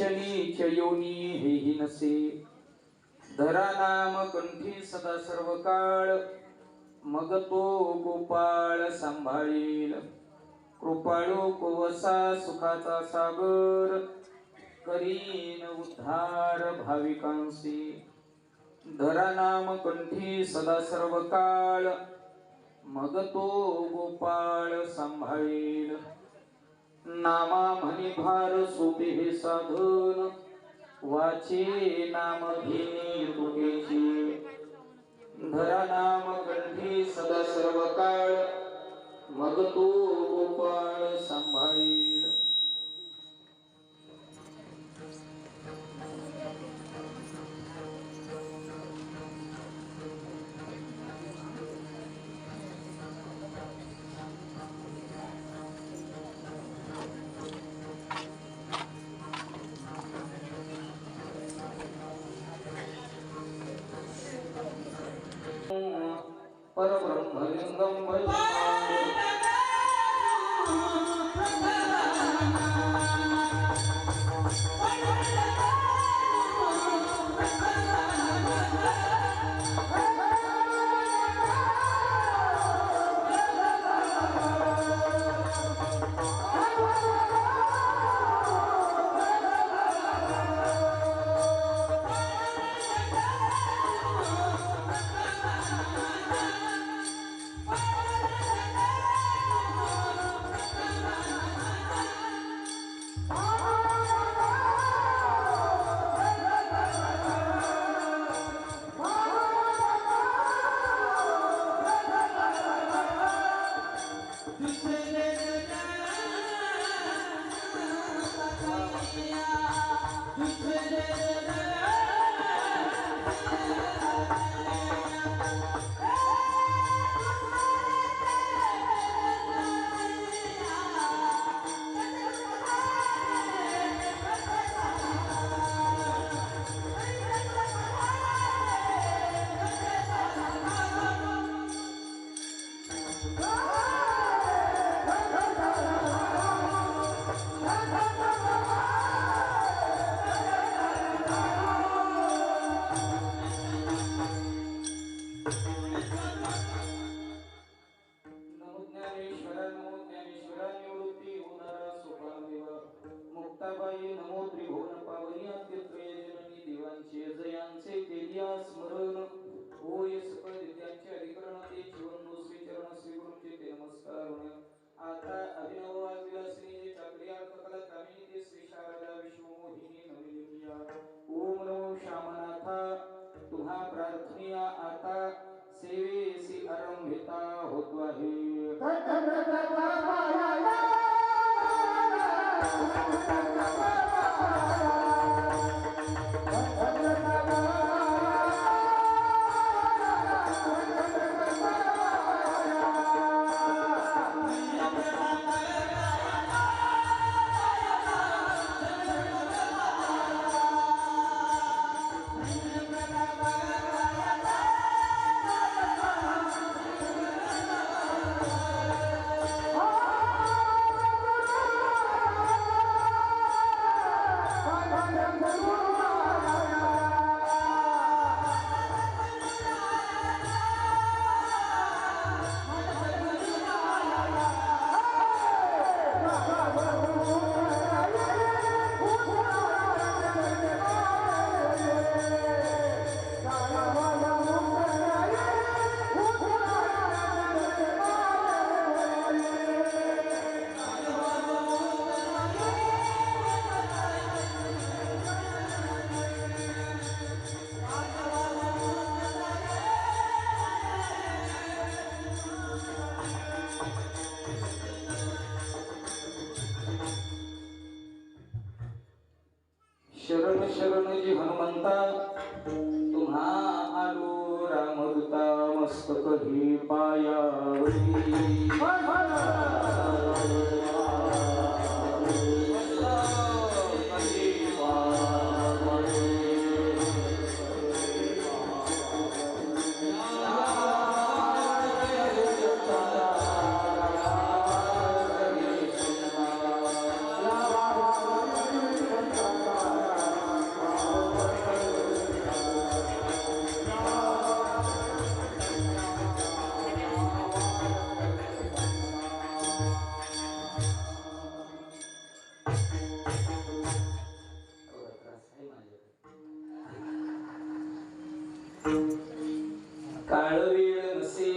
उचली योनी हेही नसे. धरा नाम कंठी सदा सर्व काळ मग तो गोपाळ सांभाळील. कृपाळू कोवसा सुखाचा सागर करीन उद्धार भाविकांसी धरा नाम कंठी सदा सर्व काळ मग तो गोपाळ सांभाळील. नामा म्हणी भार सोपे हे साधन. वाचे नाम घेणे तुटेची धरा नाम कंठी सदा सर्व काळ मग तो गोपाळ सांभाळील परब्रह्मलिंगम भजतां पायावरी योनी हे काळवेळ नसे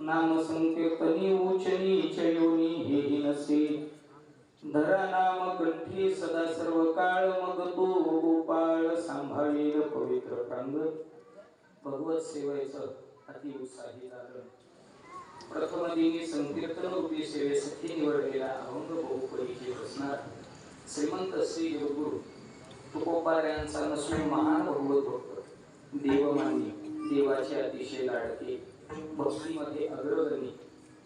नाम संकीर्तनी उचनी चयोनी हेही नसे. धरा नाम कंठी सदा सर्व काळ मग तो गोपाळ सांभाळील पवित्र कांग भगवत सेवेचं अति उत्साही झालं प्रथमदिनी संकीर्तन रूपी सेवेसाठी निवडलेला अभंग बहुपरीचे असणार श्रीमंत श्री गुरुगुरु तुकोबार यांचा नसून महान भगवत भक्त. देवमान्य देवाचे अतिशय लाडके भक्तीमध्ये अग्रगणी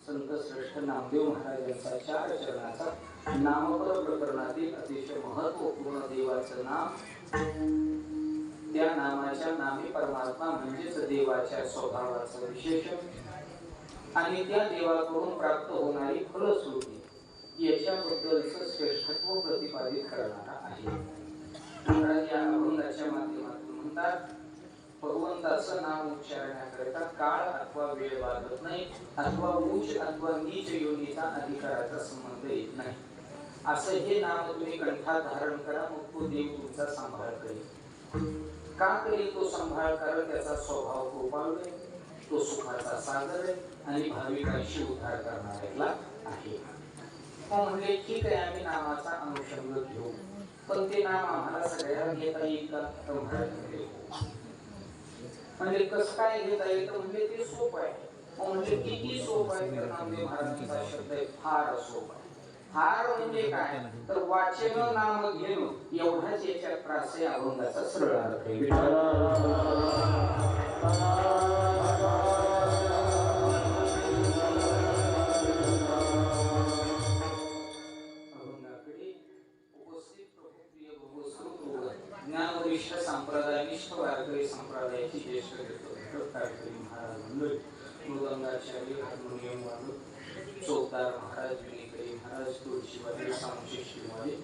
संत श्रेष्ठ नामदेव महाराज यांचा चार चरणाचा नामपद प्रकरणातील अतिशय महत्त्वपूर्ण देवाचं नाम. त्या नामाच्या नामी परमात्मा म्हणजेच देवाच्या स्वभावाचं विशेष आणि त्या देवाकडून प्राप्त होणारी फलश्रुती याच्याबद्दलच श्रेष्ठत्व प्रतिपादित करणारा आहे. महाराज या अभंगाच्या माध्यमातून म्हणतात भगवंताचं नाम उच्चारण्याकरिता काळ अथवा वेळ बाधत नाही अथवा उच्च अथवा नीच योनीचा अधिकाराचा संबंध येत नाही. असं हे नाम तुम्ही कंठात धारण करा मग तो देव तुमचा सांभाळ करेल. का करेल तो सांभाळ कारण त्याचा स्वभाव गोपाळ तो सुखाचा सागर आहे आणि भाविकांशी उद्धार करणाऱ्याला आहे. मग म्हणले ठीक आहे आम्ही नामाचा अनुषंग घेऊ. पण ते नाम आम्हाला सगळ्यांना घेता येईल का तर महाराज म्हणले, "हो." म्हणजे कसं काय घेता येईल? म्हणजे ते सोपं आहे. म्हणजे किती सोपं आहे? तर नामदेव महाराजांचा शब्द आहे फार सोपं आहे. फार म्हणजे काय? तर वाचन नाम घेणं एवढाच याच्यात त्रास अभंगाचा सरळ अर्थ आहे. संप्रदायनिष्ठ वारकरी संप्रदायाची ज्येष्ठ देतो कारकरी महाराज मंडळ मृदंगाचार्य हार्मोनियम वादक चौकदार महाराज विनिकरी महाराज तुळशीवादी सामशिष्टीमध्ये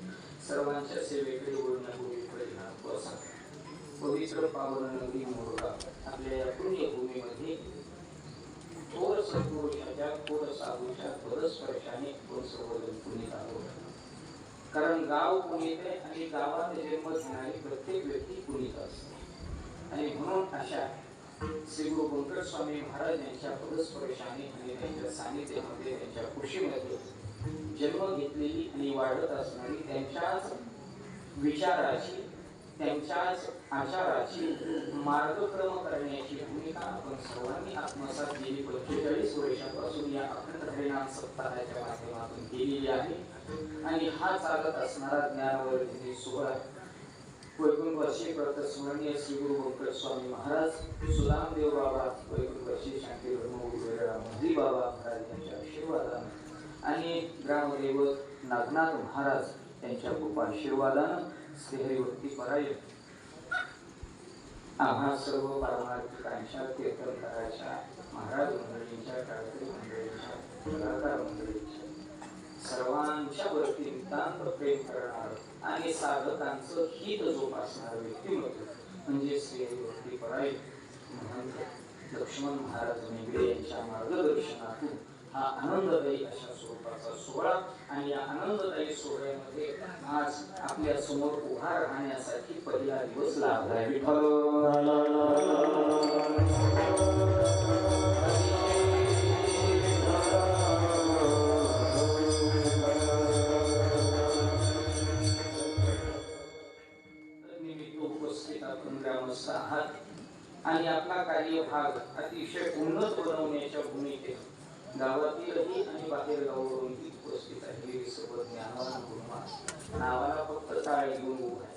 सर्वांच्या सेवेकडे वळण्यापूर्वी परिणाम बसा पवित्र पावन नदी मोरगा आपल्या या पुण्यभूमीमध्ये थोर सत्पुरुषाच्या थोर साधूच्या पदस्पर्शाने आपण संवर्धन पुण्यात आलो कारण गाव पुणित आहे आणि गावात जन्म घेणारी प्रत्येक व्यक्ती पुणित असते. आणि म्हणून अशा श्री गुरु बंकर स्वामी महाराज यांच्या पदस्पर्शाने आणि त्यांच्या सानिध्यामध्ये त्यांच्या खुशीमध्ये जन्म घेतलेली आणि वाढत असणारी त्यांच्याच विचाराची त्यांच्याच आचाराची मार्गक्रम करण्याची भूमिका आपण सर्वांनी आत्मसात गेली पंचेचाळीस वर्षापासून या अखंड परिणाम सप्ताहाच्या माध्यमातून केलेली आहे. आणि हा चालत असणारा ज्ञानवर्धिनी सोहळा वर्षी प्रत स्मरणीय श्री गुरु बंकर स्वामी महाराज सुदामदेव बाबा वैकुंठवासी शांती मोदी बाबा महाराज यांच्या आशीर्वादानं आणि ग्रामदैवत नागनाथ महाराज यांच्या खूप आशीर्वादानं श्रीहरिभक्ती पराय आम्हा सर्व पारमार्थिकांच्या कीर्तनकाराच्या महाराज मंडळींच्या टाळकरी मंडळींच्या कलाकार मंडळी सर्वांच्या वरती नितांत प्रेम करणार आणि साधकांचं हित जोपासणार व्यक्तिमत्व. म्हणजे श्री हरिभक्ती परायण महंत लक्ष्मण महाराज निगडे यांच्या मार्गदर्शनातून हा आनंददायी अशा स्वरूपाचा सोहळा आणि या आनंददायी सोहळ्यामध्ये आज आपल्यासमोर उभा राहण्यासाठी पहिला दिवस लाभला निमित्त आहे ज्ञानवान गुरुमा नावाला फक्त टाळ घेऊन उभा आहे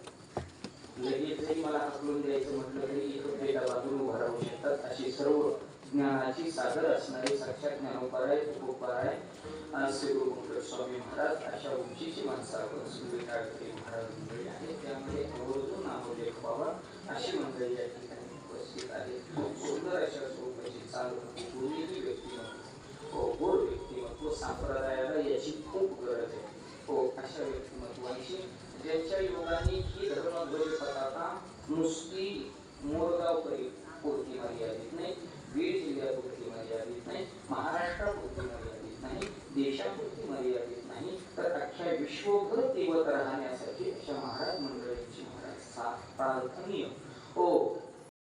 लगेच जरी मला हाकलून द्यायचं म्हटलं तरी इथं पेटा बाजून उभा राहू शकतात. अशी सर्व ज्ञानाची सागर असणारी साक्षात ज्ञानोपाराय तुकोपाराय श्री गुरु स्वामी महाराज अशा उंचीची माणसावर सुंदर टाळकरी महाराज मंडळी आहेत. त्यामध्ये आवर्जून नामोल्लेख व्हावा अशी मंडळी या ठिकाणी उपस्थित आहे. सुंदर अशा स्वरूपाची चाल पूर्वीही व्यक्तिमत्व हो गोड व्यक्तिमत्व संप्रदायाला याची खूप गरज अशा व्यक्तिमत्वांची ज्यांच्या योगाने ही धर्मध्वज पताका नुसती मोरगावकरी पुरती मर्यादित नाही बीड जिल्ह्यापुरती मर्यादित नाही महाराष्ट्रापुरती मर्यादित नाही देशापुरती मर्यादित नाही तर अख्ख्या विश्वभर तेवत राहण्यासाठी अशा महाराज मंडळींची महाराज प्रार्थनीय. हो